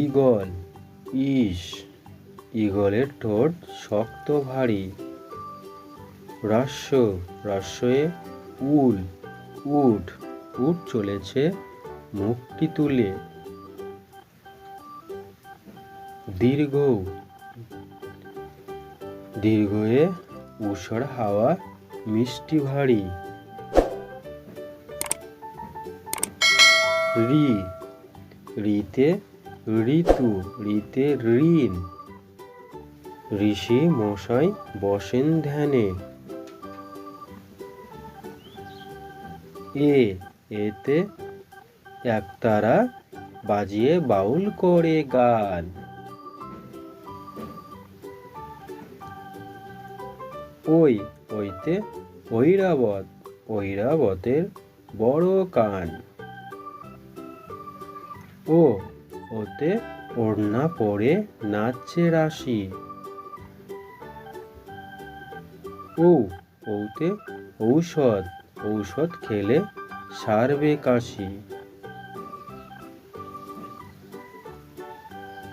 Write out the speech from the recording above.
Eagle ইস ঈগলের ঠোঁট শক্ত ভারী। রস্য রস্যয়ে উল, উট উট চলেছে মুখটি তুলে। দীর্ঘ, দীর্ঘয়ে উষর হাওয়া, মিষ্টি ভারী। রি, রিতে ঋতু, ঋতে ঋণ। ঋষি মশাই বসেন ধ্যানে। এ, এতে একতারা বাজিয়ে বাউল করে গান। ওই, ওইতে ঐরাবত, ঐরাবতের বড় কান। ও ওতে ওড়না পরে নাচছে রাশি। ও ওতে ঔষধ ঔষধ খেলে সারবে কাশি।